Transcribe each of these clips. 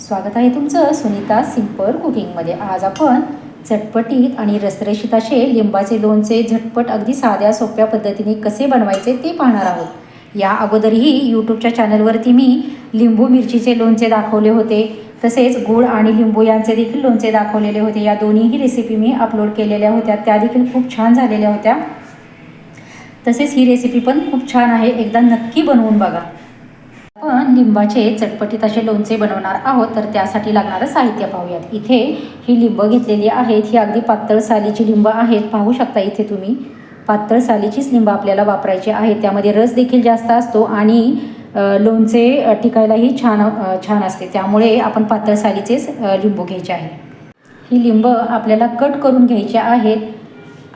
स्वागत आहे तुमचं सुनीता सिंपल कुकिंगमध्ये. आज आपण चटपटीत आणि रसरशीत असे लिंबाचे लोणचे झटपट अगदी साध्या सोप्या पद्धतीने कसे बनवायचे ते पाहणार आहोत. या अगोदरही यूट्यूबच्या चॅनलवरती मी लिंबू मिरचीचे लोणचे दाखवले होते तसेच गूळ आणि लिंबू यांचे देखील लोणचे दाखवलेले होते. या दोन्हीही रेसिपी मी अपलोड केलेल्या होत्या. त्या देखील खूप छान झालेल्या होत्या. तसेच ही रेसिपी पण खूप छान आहे. एकदा नक्की बनवून बघा. लिंबाचे चटपटीत असे लोणचे बनवणार आहोत तर त्यासाठी लागणारं साहित्य पाहूयात. इथे ही लिंब घेतलेली आहेत ही अगदी पातळ सालीची लिंब आहेत. पाहू शकता इथे तुम्ही पातळ सालीचीच लिंब आपल्याला वापरायची आहे. त्यामध्ये रस देखील जास्त असतो आणि लोणचे टिकायलाही छान छान असते. त्यामुळे आपण पातळ सालीचेच लिंबू घ्यायचे आहे. ही लिंब आपल्याला कट करून घ्यायचे आहेत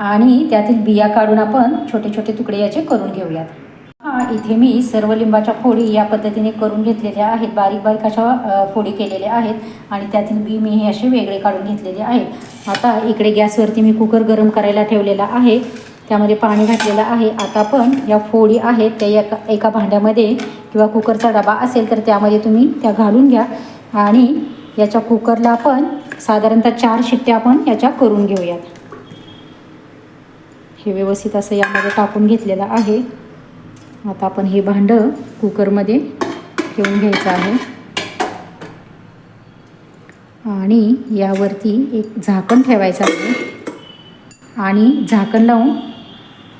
आणि त्यातील बिया काढून आपण छोटे छोटे तुकडे याचे करून घेऊयात. इथे मी सर्व लिंबाच्या फोडी या पद्धतीने करून घेतलेल्या आहेत. बारीक बारीक अशा फोडी केलेल्या आहेत आणि त्यातील बी मी हे असे वेगळे काढून घेतलेले आहेत. आता इकडे गॅसवरती मी कुकर गरम करायला ठेवलेला आहे. त्यामध्ये पाणी घातलेलं आहे. आता पण या फोडी आहेत त्या एका एका भांड्यामध्ये किंवा कुकरचा डबा असेल तर त्यामध्ये तुम्ही त्या घालून घ्या. आणि याच्या कुकरला आपण साधारणतः चार शिट्ट्या आपण याच्या करून घेऊयात. हे व्यवस्थित असं यामध्ये टाकून घेतलेलं आहे. आता आपण हे भांडं कुकरमध्ये ठेवून घ्यायचं आहे. आणि यावरती एक झाकण ठेवायचं आहे. आणि झाकण लावून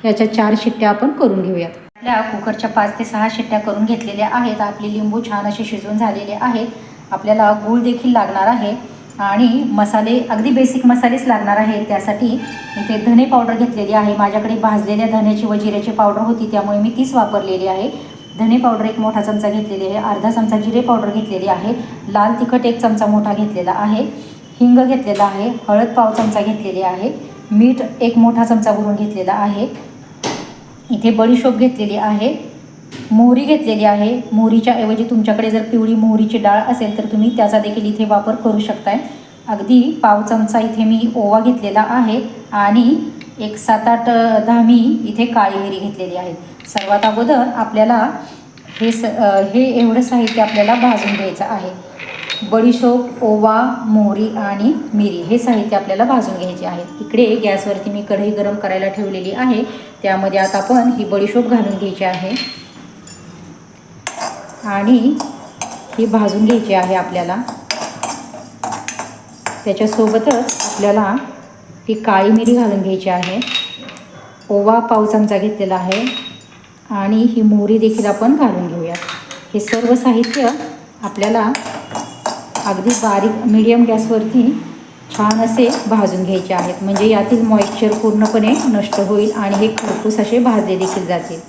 याच्या चार शिट्ट्या आपण करून घेऊयात. आपल्या कुकरच्या पाच ते सहा शिट्ट्या करून घेतलेल्या आहेत. आपले लिंबू छान असे शिजून झालेले आहेत. आपल्याला गूळ देखील लागणार आहे. आणि मसाले अगदी बेसिक मसालेच लागणार आहेत त्यासाठी इथे धने पावडर घेतलेली आहे. माझ्याकडे भाजलेल्या धन्याची व जिऱ्याची पावडर होती त्यामुळे मी तीच वापरलेली आहे. धने पावडर एक मोठा चमचा घेतलेली आहे. अर्धा चमचा जिरे पावडर घेतलेली आहे. लाल तिखट एक चमचा मोठा घेतलेला आहे. हिंग घेतलेला आहे. हळद पाव चमचा घेतलेली आहे. मीठ एक मोठा चमचा भरून घेतलेला आहे. इथे बडीशोप घेतलेली आहे. मोहरी घेतलेली आहे. मोहरीच्या ऐवजी तुमच्याकडे जर पिवळी मोहरीची डाळ असेल तर तुम्ही त्याचा देखील इथे वापर करू शकताय. अगदी पाव चमचा इथे मी ओवा घेतलेला आहे आणि एक सात आठ दहा मी इथे काळी मिरी घेतलेली आहे. सर्वात अगोदर आपल्याला हे स हे एवढं साहित्य आपल्याला भाजून घ्यायचं आहे. बडीशोप ओवा मोहरी आणि मिरी हे साहित्य आपल्याला भाजून घ्यायचे आहे. इकडे गॅसवरती मी कढई गरम करायला ठेवलेली आहे. त्यामध्ये आता आपण ही बडीशोप घालून घ्यायची आहे. आणि ही भाजून घ्यायची आहे आपल्याला. त्याच्यासोबतच आपल्याला ती काळी मिरी घालून घ्यायची आहे. ओवा पाव चमचा घेतलेला आहे. आणि ही मोहरी देखील आपण घालून घेऊया. हे सर्व साहित्य आपल्याला अगदी बारीक मिडियम गॅसवरती छान असे भाजून घ्यायचे आहेत. म्हणजे यातील मॉइश्चर पूर्णपणे नष्ट होईल आणि हे खरपूस असे भाजले देखील जातील.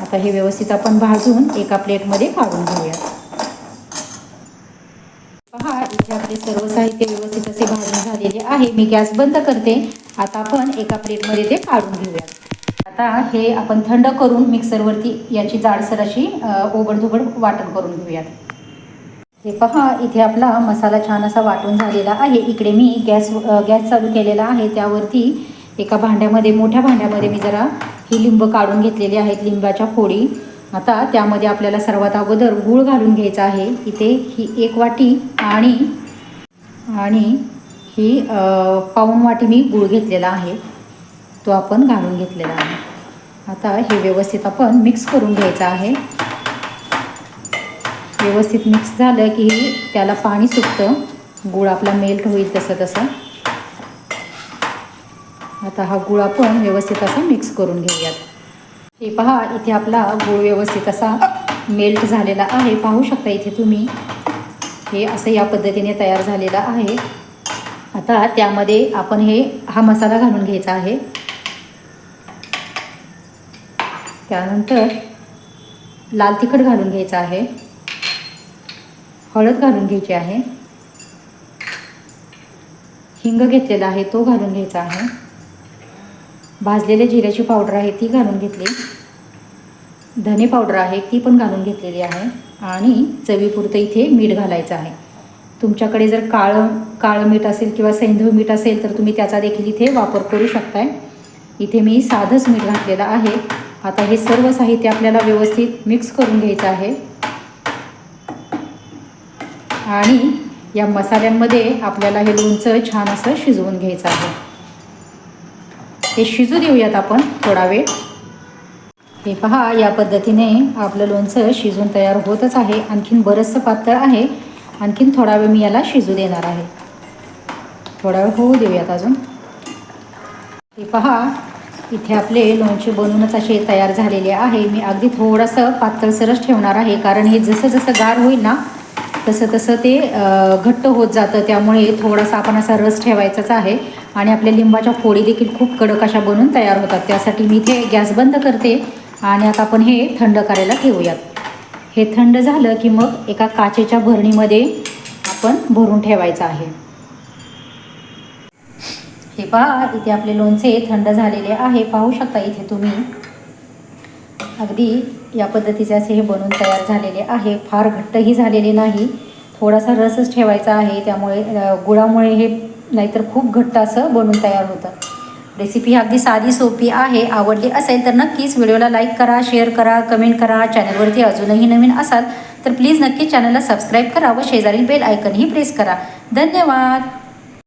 आता हे व्यवस्थित आपण भाजून एका प्लेटमध्ये काढून घेऊयात. पहा इथे आपले सर्व साहित्य व्यवस्थित असे भाजून झालेले आहे. मी गॅस बंद करते. आता आपण एका प्लेटमध्ये ते काढून घेऊयात. आता हे आपण थंड करून मिक्सरवरती याची जाडसर अशी अ, ओबडधोबड वाटण करून घेऊयात. हे पहा इथे आपला मसाला छान असा वाटून झालेला आहे. इकडे मी गॅस गॅस चालू केलेला आहे. त्यावरती एका भांड्यामध्ये मोठ्या भांड्यामध्ये मी जरा ही लिंब काढून घेतलेली आहेत लिंबाच्या फोडी. आता त्यामध्ये आपल्याला सर्वात अगोदर गूळ घालून घ्यायचा आहे. इथे ही एक वाटी आणि आणि ही पाऊन वाटी मी गूळ घेतलेला आहे. तो आपण घालून घेतलेला आहे. आता हे व्यवस्थित आपण मिक्स करून घ्यायचं आहे. व्यवस्थित मिक्स झालं की त्याला पाणी सुटतं. गूळ आपला मेल्ट होईल तसं तसं. आता हा गुळ आपण व्यवस्थित असा मिक्स करून घेऊयात. हे पहा इथे आपला गुळ व्यवस्थित असा मेल्ट झालेला आहे. पाहू शकता इथे तुम्ही. हे असं या पद्धतीने तयार झालेलं आहे. आता त्यामध्ये आपण हे हा मसाला घालून घ्यायचा आहे. त्यानंतर लाल तिखट घालून घ्यायचं आहे. हळद घालून घ्यायची आहे. हिंग घेतलेला आहे तो घालून घ्यायचा आहे. भाजलेल्या जिऱ्याची पावडर आहे ती घालून घेतली. धने पावडर आहे ती पण घालून घेतलेली आहे. आणि चवीपुरतं इथे मीठ घालायचं आहे. तुमच्याकडे जर काळं काळं मीठ असेल किंवा सैंधव मीठ असेल तर तुम्ही त्याचा देखील इथे वापर करू शकताय. इथे मी साधंच मीठ घातलेलं आहे. आता हे सर्व साहित्य आपल्याला व्यवस्थित मिक्स करून घ्यायचं आहे. आणि या मसाल्यांमध्ये आपल्याला हे लोणचं छान असं शिजवून घ्यायचं आहे. हे शिजू देऊयात आपण थोडा वेळ. हे पहा या पद्धतीने आपलं लोणचं शिजून तयार होतच आहे. आणखीन बरंचसं पातळ आहे. आणखीन थोडा वेळ मी याला शिजू देणार आहे. थोडा वेळ होऊ देऊयात अजून. हे पहा इथे आपले लोणचे बनवूनच असे तयार झालेले आहे. मी अगदी थोडंसं पातळसरच ठेवणार आहे. कारण हे जसं जसं गार होईल ना तसं तसं ते घट्ट होत जातं. त्यामुळे थोडासा आपण असा रस ठेवायचाच आहे. आणि आपल्या लिंबाच्या फोडी देखील खूप कडक अशा बनून तयार होतात. त्यासाठी मी इथे गॅस बंद करते. आणि आता आपण हे थंड करायला ठेवूयात. हे थंड झालं की मग एका काचेच्या भरणीमध्ये आपण भरून ठेवायचं आहे. हे पहा इथे आपले लोणचे थंड झालेले आहे. पाहू शकता इथे तुम्ही. अगदी या पद्धतीचे असे हे बनवून तयार झालेले आहे. फार घट्टही झालेले नाही. थोडासा रसच ठेवायचा आहे. त्यामुळे गुळामुळे हे नाहीतर खूप घट्ट असं बनवून तयार होतं. रेसिपी अगदी साधी सोपी आहे. आवडली असेल तर नक्कीच व्हिडिओला लाईक करा शेअर करा कमेंट करा. चॅनलवरती अजूनही नवीन असाल तर प्लीज नक्की चॅनलला सबस्क्राईब करा व शेजारील बेल आयकनही प्रेस करा. धन्यवाद!